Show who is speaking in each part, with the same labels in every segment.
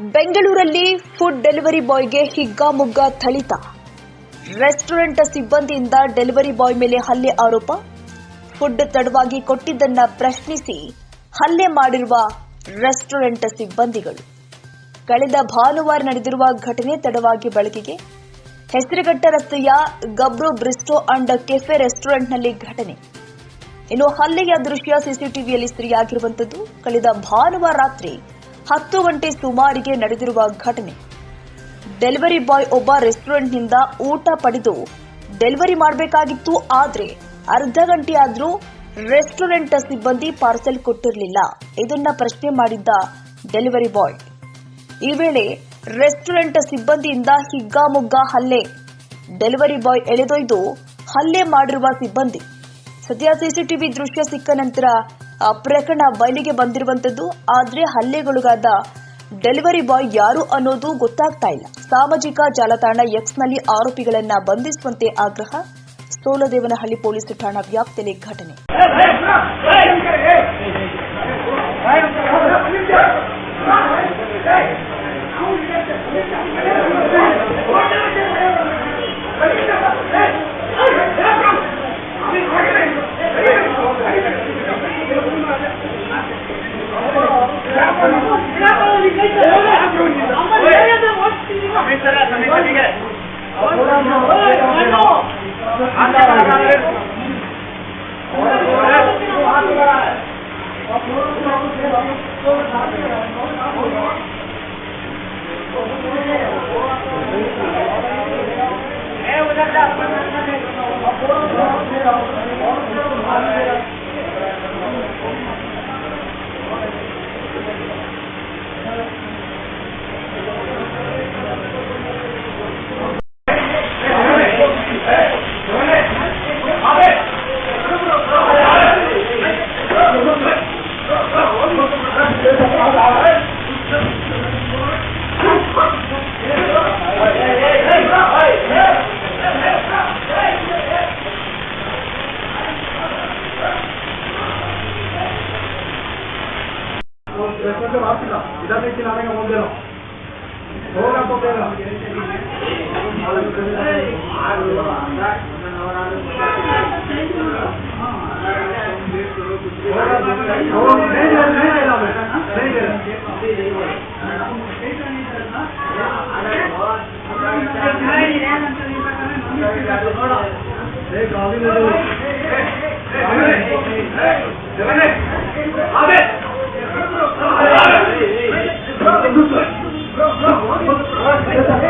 Speaker 1: ಬೆಂಗಳೂರಲ್ಲಿ food delivery ಬಾಯ್ಗೆ ಹಿಗ್ಗಾಮುಗ್ಗಾ ಥಳಿತ. ರೆಸ್ಟೋರೆಂಟ್ ಸಿಬ್ಬಂದಿಯಿಂದ ಡೆಲಿವರಿ ಬಾಯ್ ಮೇಲೆ ಹಲ್ಲೆ ಆರೋಪ. ಫುಡ್ ತಡವಾಗಿ ಕೊಟ್ಟಿದ್ದನ್ನ ಪ್ರಶ್ನಿಸಿ ಹಲ್ಲೆ ಮಾಡಿರುವ ರೆಸ್ಟೋರೆಂಟ್ ಸಿಬ್ಬಂದಿಗಳು. ಕಳೆದ ಭಾನುವಾರ ನಡೆದಿರುವ ಘಟನೆ ತಡವಾಗಿ ಬೆಳಕಿಗೆ. ಹೆಸರುಘಟ್ಟ ರಸ್ತೆಯ ಗಬ್ರು ಬ್ರಿಸ್ಟೋ ಅಂಡ್ ಕೆಫೆ ರೆಸ್ಟೋರೆಂಟ್ನಲ್ಲಿ ಘಟನೆ. ಇನ್ನು ಹಲ್ಲೆಯ ದೃಶ್ಯ ಸಿಸಿಟಿವಿಯಲ್ಲಿ ಸೆರೆಯಾಗಿರುವಂತದ್ದು ಕಳೆದ ಭಾನುವಾರ ರಾತ್ರಿ ಹತ್ತು ಗಂಟೆ ಸುಮಾರಿಗೆ ನಡೆದಿರುವ ಘಟನೆ. ಡೆಲಿವರಿ ಬಾಯ್ ಒಬ್ಬ ರೆಸ್ಟೋರೆಂಟ್ನಿಂದ ಊಟ ಪಡೆದು ಡೆಲಿವರಿ ಮಾಡಬೇಕಾಗಿತ್ತು, ಆದರೆ ಅರ್ಧ ಗಂಟೆ ಆದ್ರೂ ರೆಸ್ಟೋರೆಂಟ್ ಸಿಬ್ಬಂದಿ ಪಾರ್ಸೆಲ್ ಕೊಟ್ಟಿರಲಿಲ್ಲ. ಇದನ್ನ ಪ್ರಶ್ನೆ ಮಾಡಿದ್ದ ಡೆಲಿವರಿ ಬಾಯ್. ಈ ವೇಳೆ ರೆಸ್ಟೋರೆಂಟ್ ಸಿಬ್ಬಂದಿಯಿಂದ ಹಿಗ್ಗಾಮುಗ್ಗಾ ಹಲ್ಲೆ. ಡೆಲಿವರಿ ಬಾಯ್ ಎಳೆದೊಯ್ದು ಹಲ್ಲೆ ಮಾಡಿರುವ ಸಿಬ್ಬಂದಿ. ಸದ್ಯ ಸಿಸಿಟಿವಿ ದೃಶ್ಯ ಸಿಕ್ಕ ನಂತರ ಪ್ರಕರಣ ಬಯಲಿಗೆ ಬಂದಿರುವಂತದ್ದು ಆದ್ರೆ ಹಲ್ಲೆಗೊಳಗಾದ ಡೆಲಿವರಿ ಬಾಯ್ ಯಾರು ಅನ್ನೋದು ಗೊತ್ತಾಗ್ತಾ ಇಲ್ಲ ಸಾಮಾಜಿಕ ಜಾಲತಾಣ ಎಕ್ಸ್ನಲ್ಲಿ ಆರೋಪಿಗಳನ್ನ ಬಂಧಿಸುವಂತೆ ಆಗ್ರಹ ಸೋಲದೇವನಹಳ್ಳಿ ಪೊಲೀಸ್ ಠಾಣಾ ವ್ಯಾಪ್ತಿಯಲ್ಲಿ ಘಟನೆ
Speaker 2: 좀 합시다. 이단들끼리 하는 거 문제로. 돌아 보대라. Hey, Gavin, Gavin, Gavin, Gavin, Gavin, Gracias.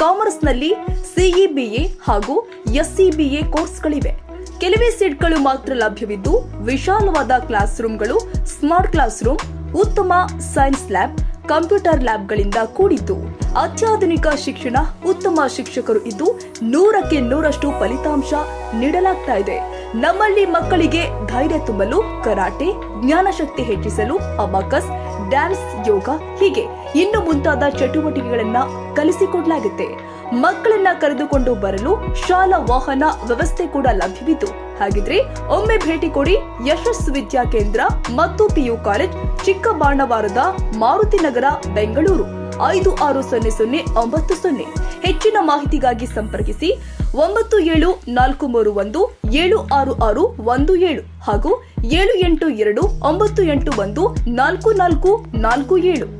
Speaker 1: ಕಾಮರ್ಸ್ನಲ್ಲಿ ಸಿಇಬಿಎ ಹಾಗೂ ಎಸ್ಸಿಬಿಎ ಕೋರ್ಸ್ಗಳಿವೆ. ಕೆಲವೇ ಸೀಟ್ಗಳು ಮಾತ್ರ ಲಭ್ಯವಿದ್ದು, ವಿಶಾಲವಾದ ಕ್ಲಾಸ್ ರೂಮ್ಗಳು ಸ್ಮಾರ್ಟ್ ಕ್ಲಾಸ್ ರೂಮ್ ಉತ್ತಮ ಸೈನ್ಸ್ ಲ್ಯಾಬ್, ಕಂಪ್ಯೂಟರ್ ಲ್ಯಾಬ್ಗಳಿಂದ ಕೂಡಿದ್ದು. ಅತ್ಯಾಧುನಿಕ ಶಿಕ್ಷಣ ಉತ್ತಮ ಶಿಕ್ಷಕರು ಇದ್ದು, ನೂರಕ್ಕೆ ನೂರಷ್ಟು ಫಲಿತಾಂಶ ನೀಡಲಾಗ್ತಾ ಇದೆ. ನಮ್ಮಲ್ಲಿ ಮಕ್ಕಳಿಗೆ ಧೈರ್ಯ ತುಂಬಲು, ಕರಾಟೆ, ಜ್ಞಾನಶಕ್ತಿ ಹೆಚ್ಚಿಸಲು ಅಬಾಕಸ್ ಡ್ಯಾನ್ಸ್, ಯೋಗ ಹೀಗೆ ಇನ್ನು ಮುಂತಾದ ಚಟುವಟಿಕೆಗಳನ್ನ ಕಲಿಸಿಕೊಡಲಾಗುತ್ತೆ. ಮಕ್ಕಳನ್ನ ಕರೆದುಕೊಂಡು ಬರಲು ಶಾಲಾ ವಾಹನ ವ್ಯವಸ್ಥೆ ಕೂಡ ಲಭ್ಯವಿದ್ದು ಹಾಗಿದ್ರೆ ಒಮ್ಮೆ ಭೇಟಿ ಕೊಡಿ ಯಶಸ್ ವಿದ್ಯಾ ಕೇಂದ್ರ ಮತ್ತು ಪಿಯು ಕಾಲೇಜ್ ಚಿಕ್ಕಬಾಣವಾರದ ಮಾರುತಿ ನಗರ, ಬೆಂಗಳೂರು. ಐದು ಆರು ಸೊನ್ನೆ ಸೊನ್ನೆ ಒಂಬತ್ತು ಸೊನ್ನೆ. ಹೆಚ್ಚಿನ ಮಾಹಿತಿಗಾಗಿ ಸಂಪರ್ಕಿಸಿ ಒಂಬತ್ತು ಏಳು ನಾಲ್ಕು ಮೂರು ಒಂದು ಏಳು ಆರು ಆರು ಒಂದು ಏಳು ಹಾಗೂ ಏಳು ಎಂಟು ಎರಡು ಒಂಬತ್ತು ಎಂಟು ಒಂದು ನಾಲ್ಕು ನಾಲ್ಕು ನಾಲ್ಕು ಏಳು.